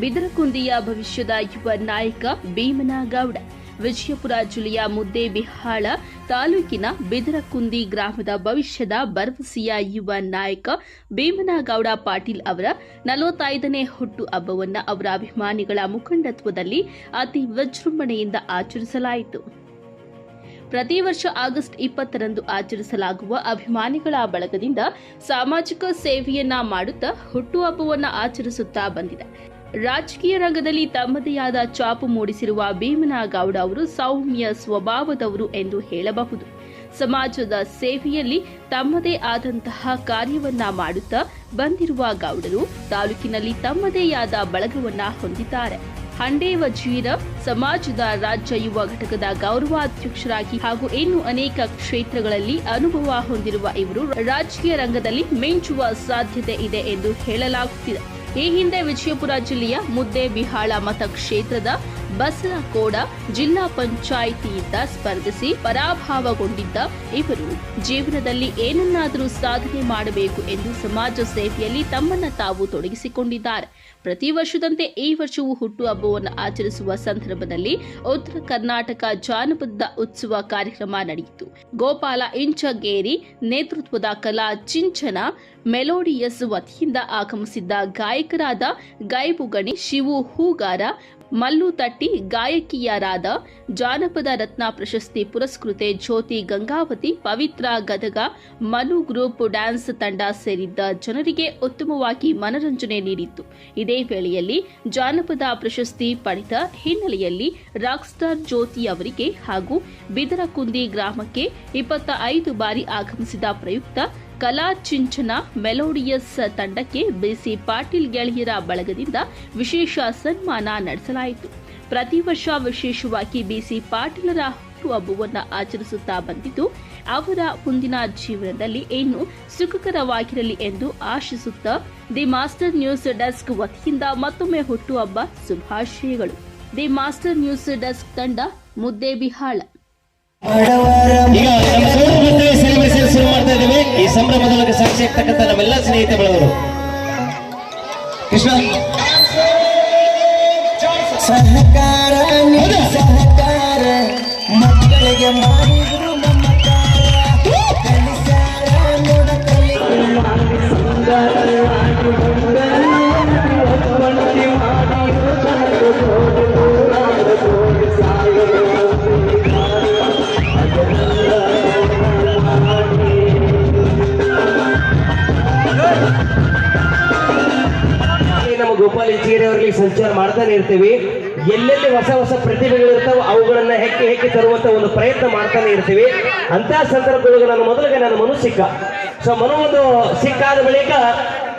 ಬಿದರಕುಂದಿಯ ಭವಿಷ್ಯದ ಯುವ ನಾಯಕ ಭೀಮನಗೌಡ, ವಿಜಯಪುರ ಜಿಲ್ಲೆಯ ಮುದ್ದೇಬಿಹಾಳ ತಾಲೂಕಿನ ಬಿದರಕುಂದಿ ಗ್ರಾಮದ ಭವಿಷ್ಯದ ಭರವಸೆಯ ಯುವ ನಾಯಕ ಭೀಮನಗೌಡ ಪಾಟೀಲ್ ಅವರ ನಲವತ್ತೈದನೇ ಹುಟ್ಟು ಹಬ್ಬವನ್ನು ಅವರ ಅಭಿಮಾನಿಗಳ ಮುಖಂಡತ್ವದಲ್ಲಿ ಅತಿ ವಿಜೃಂಭಣೆಯಿಂದ ಆಚರಿಸಲಾಯಿತು. ಪ್ರತಿ ವರ್ಷ ಆಗಸ್ಟ್ ಇಪ್ಪತ್ತರಂದು ಆಚರಿಸಲಾಗುವ ಅಭಿಮಾನಿಗಳ ಬಳಗದಿಂದ ಸಾಮಾಜಿಕ ಸೇವೆಯನ್ನ ಮಾಡುತ್ತಾ ಹುಟ್ಟುಹಬ್ಬವನ್ನು ಆಚರಿಸುತ್ತಾ ಬಂದಿದೆ. ರಾಜಕೀಯ ರಂಗದಲ್ಲಿ ತಮ್ಮದೇ ಆದ ಚಾಪು ಮೂಡಿಸಿರುವ ಭೀಮನಗೌಡ ಅವರು ಸೌಮ್ಯ ಸ್ವಭಾವದವರು ಎಂದು ಹೇಳಬಹುದು. ಸಮಾಜದ ಸೇವೆಯಲ್ಲಿ ತಮ್ಮದೇ ಆದಂತಹ ಕಾರ್ಯವನ್ನ ಮಾಡುತ್ತಾ ಬಂದಿರುವ ಗೌಡರು ತಾಲೂಕಿನಲ್ಲಿ ತಮ್ಮದೇ ಆದ ಬಳಗವನ್ನ ಹೊಂದಿದ್ದಾರೆ. ಹಂಡೇವ ವಜೀರ ಸಮಾಜದ ರಾಜ್ಯ ಯುವ ಘಟಕದ ಗೌರವಾಧ್ಯಕ್ಷರಾಗಿ ಹಾಗೂ ಇನ್ನು ಅನೇಕ ಕ್ಷೇತ್ರಗಳಲ್ಲಿ ಅನುಭವ ಹೊಂದಿರುವ ಇವರು ರಾಜಕೀಯ ರಂಗದಲ್ಲಿ ಮಿಂಚುವ ಸಾಧ್ಯತೆ ಇದೆ ಎಂದು ಹೇಳಲಾಗುತ್ತಿದೆ. ಈ ಹಿಂದೆ ವಿಜಯಪುರ ಜಿಲ್ಲೆಯ ಮುದ್ದೇಬಿಹಾಳ ಮತಕ್ಷೇತ್ರದ ಬಸನಕೋಡ ಜಿಲ್ಲಾ ಪಂಚಾಯಿತಿಯಿಂದ ಸ್ಪರ್ಧಿಸಿ ಪರಾಭವಗೊಂಡಿದ್ದ ಇವರು, ಜೀವನದಲ್ಲಿ ಏನನ್ನಾದರೂ ಸಾಧನೆ ಮಾಡಬೇಕು ಎಂದು ಸಮಾಜ ಸೇವೆಯಲ್ಲಿ ತಮ್ಮನ್ನ ತಾವು ತೊಡಗಿಸಿಕೊಂಡಿದ್ದಾರೆ. ಪ್ರತಿ ವರ್ಷದಂತೆ ಈ ವರ್ಷವೂ ಹುಟ್ಟುಹಬ್ಬವನ್ನು ಆಚರಿಸುವ ಸಂದರ್ಭದಲ್ಲಿ ಉತ್ತರ ಕರ್ನಾಟಕ ಜಾನಪದ ಉತ್ಸವ ಕಾರ್ಯಕ್ರಮ ನಡೆಯಿತು. ಗೋಪಾಲ ಇಂಚಗೇರಿ ನೇತೃತ್ವದ ಕಲಾ ಚಿಂಚನ ಮೆಲೋಡಿಯಸ್ ವತಿಯಿಂದ ಆಗಮಿಸಿದ್ದ ಗಾಯಕರಾದ ಗೈಬುಗಣಿ ಶಿವು ಹೂಗಾರ, ಮಲ್ಲು ತಟ್ಟಿ, ಗಾಯಕಿಯರಾದ ಜಾನಪದ ರತ್ನ ಪ್ರಶಸ್ತಿ ಪುರಸ್ಕೃತೆ, ಜ್ಯೋತಿ ಗಂಗಾವತಿ, ಪವಿತ್ರ ಗದಗ, ಮನು ಗ್ರೂಪ್ ಡ್ಯಾನ್ಸ್ ತಂಡ ಸೇರಿದ್ದ ಜನರಿಗೆ ಉತ್ತಮವಾಗಿ ಮನರಂಜನೆ ನೀಡಿತ್ತು. ಇದೇ ವೇಳೆಯಲ್ಲಿ ಜಾನಪದ ಪ್ರಶಸ್ತಿ ಪಡೆದ ಹಿನ್ನೆಲೆಯಲ್ಲಿ ರಾಕ್ ಸ್ಟಾರ್ ಜ್ಯೋತಿ ಅವರಿಗೆ ಹಾಗೂ ಬಿದರಕುಂದಿ ಗ್ರಾಮಕ್ಕೆ ಇಪ್ಪತ್ತ ಐದು ಬಾರಿ ಆಗಮಿಸಿದ ಪ್ರಯುಕ್ತ ಕಲಾ ಚಿಂಚನ ಮೆಲೋಡಿಯಸ್ ತಂಡಕ್ಕೆ ಬಿಸಿ ಪಾಟೀಲ್ ಗೆಳೆಯರ ಬಳಗದಿಂದ ವಿಶೇಷ ಸನ್ಮಾನ ನಡೆಸಲಾಯಿತು. ಪ್ರತಿ ವರ್ಷ ವಿಶೇಷವಾಗಿ ಬಿಸಿ ಪಾಟೀಲರ ಹಬ್ಬವನ್ನು ಆಚರಿಸುತ್ತಾ ಬಂದಿದ್ದು ಅವರ ಮುಂದಿನ ಜೀವನದಲ್ಲಿ ಇನ್ನೂ ಸುಖಕರವಾಗಿರಲಿ ಎಂದು ಆಶಿಸುತ್ತಾ ದಿ ಮಾಸ್ಟರ್ ನ್ಯೂಸ್ ಡೆಸ್ಕ್ ವತಿಯಿಂದ ಮತ್ತೊಮ್ಮೆ ಹುಟ್ಟುಹಬ್ಬ ಶುಭಾಶಯಗಳು. ದಿ ಮಾಸ್ಟರ್ ನ್ಯೂಸ್ ಡೆಸ್ಕ್ ತಂಡ ಮುದ್ದೇಬಿಹಾಳ ಈ ಸಂಭ್ರಮದೊಳಗೆ ಸಾಕ್ಷಿ ಆಗ್ತಕ್ಕಂಥ ನಮ್ಮೆಲ್ಲ ಸ್ನೇಹಿತ ಬೆಳೆದರು ಕೃಷ್ಣ. ಸಹಕಾರ ಸಹಕಾರ ಮಕ್ಕಳಿಗೆ ಮಾಡಿದ್ರು ನಮ್ಮ ಗೋಪಾಲ್ ಇಂಚಿಗೇರಿ ಅವರಿಗೆ ಸಂಚಾರ ಮಾಡ್ತಾನೆ ಇರ್ತೀವಿ. ಎಲ್ಲೆಲ್ಲಿ ಹೊಸ ಹೊಸ ಪ್ರತಿಭೆಗಳಿರ್ತಾವ ಅವುಗಳನ್ನ ಹೆಕ್ಕಿ ಹೆಕ್ಕಿ ತರುವಂತ ಒಂದು ಪ್ರಯತ್ನ ಮಾಡ್ತಾನೆ ಇರ್ತೀವಿ. ಅಂತ ಸಂದರ್ಭದೊಳಗೆ ನಾನು ಮೊದಲಿಗೆ ನನ್ನ ಮನು ಸಿಕ್ಕ. ಸೊ ಮನು ಒಂದು ಸಿಕ್ಕಾದ ಬಳಿಕ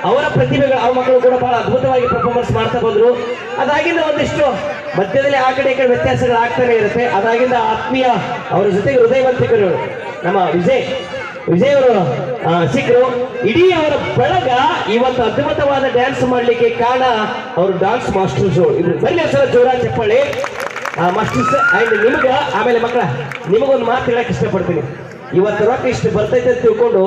ಅವರ ಪ್ರತಿಭೆಗಳು, ಆ ಮಕ್ಕಳು ಕೂಡ ಬಹಳ ಅದ್ಭುತವಾಗಿ ಪರ್ಫಾರ್ಮೆನ್ಸ್ ಮಾಡ್ತಾ ಬಂದ್ರು. ಅದಾಗಿಂದ ಒಂದಿಷ್ಟು ಮಧ್ಯದಲ್ಲಿ ಆ ಕಡೆ ಈ ಕಡೆ ವ್ಯತ್ಯಾಸಗಳು ಆಗ್ತಾನೆ ಇರುತ್ತೆ. ಅದಾಗಿಂದ ಆತ್ಮೀಯ ಅವರ ಜೊತೆಗೆ ಹೃದಯವಂತಿಕರು ನಮ್ಮ ವಿಜಯ್. ವಿಜಯ್ ಅವರು ಸಿಕ್ಕರು ಇಡೀ ಅವರ ಬಳಗ ಇವತ್ತು ಅದ್ಭುತವಾದ ಡ್ಯಾನ್ಸ್ ಮಾಡಲಿಕ್ಕೆ ಕಾರಣ ಅವರು ಡಾನ್ಸ್ ಮಾಸ್ಟರ್ಸ್ ಇದು ಬರಲಿ ಸರ್ ಜೋರ ಆ ಮಾಸ್ಟರ್ಸ್ ಅಂಡ್ ನಿಮಗೆ, ಆಮೇಲೆ ಮಕ್ಕಳ, ನಿಮಗೊಂದು ಮಾತು ಹೇಳಕ್ ಇಷ್ಟಪಡ್ತೀನಿ. ಇವತ್ತು ರೊಕ್ಕ ಇಷ್ಟು ಬರ್ತೈತೆ ಅಂತ ತಿಳ್ಕೊಂಡು